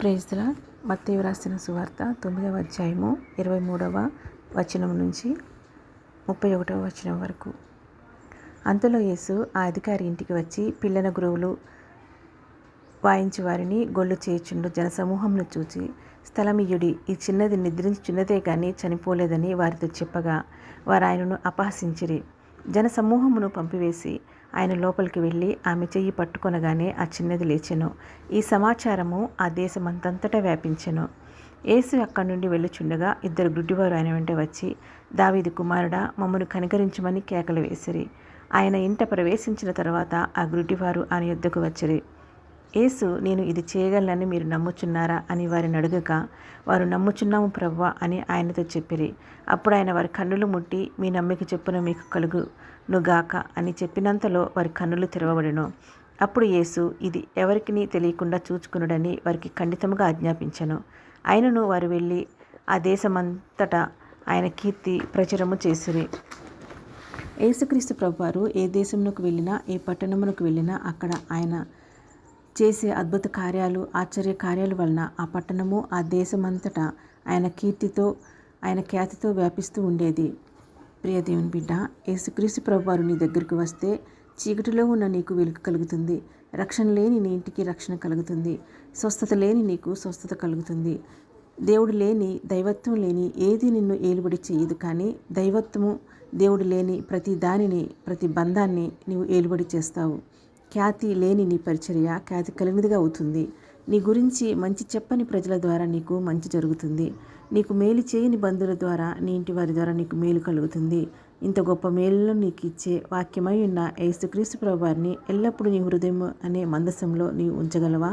ప్రేజ్ల మత్తయి రాసిన సువార్త తొమ్మిదవ అధ్యాయము ఇరవై మూడవ వచనం నుంచి ముప్పై ఒకటవ వచనం వరకు. అంతలో యేసు ఆ అధికారి ఇంటికి వచ్చి పిల్లన గురువులు వాయించి వారిని గొల్లు చేయుచుండు జనసమూహంను చూచి స్థలమియుడి ఈ చిన్నది నిద్రించి చిన్నదే కానీ చనిపోలేదని వారితో చెప్పగా వారు ఆయనను అపహసించిరి. జనసమూహమును పంపివేసి ఆయన లోపలికి వెళ్ళి ఆమె చెయ్యి పట్టుకొనగానే ఆ చిన్నది లేచెను. ఈ సమాచారము ఆ దేశమంతంతటా వ్యాపించెను. యేసు అక్కడి నుండి వెళ్ళుచుండగా ఇద్దరు గుడ్డివారు ఆయన వెంట వచ్చి దావీది కుమారుడా మమ్మను కనికరించమని కేకలు వేసిరి. ఆయన ఇంట ప్రవేశించిన తర్వాత ఆ గుడ్డివారు ఆయన యుద్ధకు వచ్చిరి. యేసు నేను ఇది చేయగలనని మీరు నమ్ముచున్నారా? అని వారిని అడుగక వారు నమ్ముచున్నాము ప్రవ్వ అని ఆయనతో చెప్పిరి. అప్పుడు ఆయన వారి కన్నులు ముట్టి మీ నమ్మిక చెప్పున మీకు కలుగునుగాక అని చెప్పినంతలో వారి కన్నులు తెరవబడెను. అప్పుడు యేసు ఇది ఎవరికి తెలియకుండా చూచుకునుడని వారికి ఖండితముగా ఆజ్ఞాపించను. ఆయనను వారు వెళ్ళి ఆ దేశమంతటా ఆయన కీర్తి ప్రచురము చేసిరి. యేసుక్రీస్తు ప్రభువారు ఏ దేశమునకు వెళ్ళినా ఏ పట్టణమునకు వెళ్ళినా అక్కడ ఆయన చేసే అద్భుత కార్యాలు ఆశ్చర్య కార్యాల వలన ఆ పట్టణము ఆ దేశమంతటా ఆయన కీర్తితో ఆయన ఖ్యాతితో వ్యాపిస్తూ ఉండేది. ప్రియ దేవుని బిడ్డ యేసుక్రీస్తు ప్రభువారు నీ దగ్గరికి వస్తే చీకటిలో ఉన్న నీకు వెలుగు కలుగుతుంది. రక్షణ లేని నీ ఇంటికి రక్షణ కలుగుతుంది. స్వస్థత లేని నీకు స్వస్థత కలుగుతుంది. దేవుడు లేని దైవత్వం లేని ఏది నిన్ను ఏలుబడి చేయదు కానీ దైవత్వము దేవుడు లేని ప్రతి దానిని ప్రతి బంధాన్ని నీవు ఏలుబడి చేస్తావు. ఖ్యాతి లేని నీ పరిచర్య ఖ్యాతి కలిగినదిగా అవుతుంది. నీ గురించి మంచి చెప్పని ప్రజల ద్వారా నీకు మంచి జరుగుతుంది. నీకు మేలు చేయని బంధువుల ద్వారా నీ ఇంటి వారి ద్వారా నీకు మేలు కలుగుతుంది. ఇంత గొప్ప మేలును నీకు ఇచ్చే వాక్యమై ఉన్న యేసుక్రీస్తు ప్రభు వారిని ఎల్లప్పుడూ నీ హృదయం అనే మందసంలో నీవు ఉంచగలవా?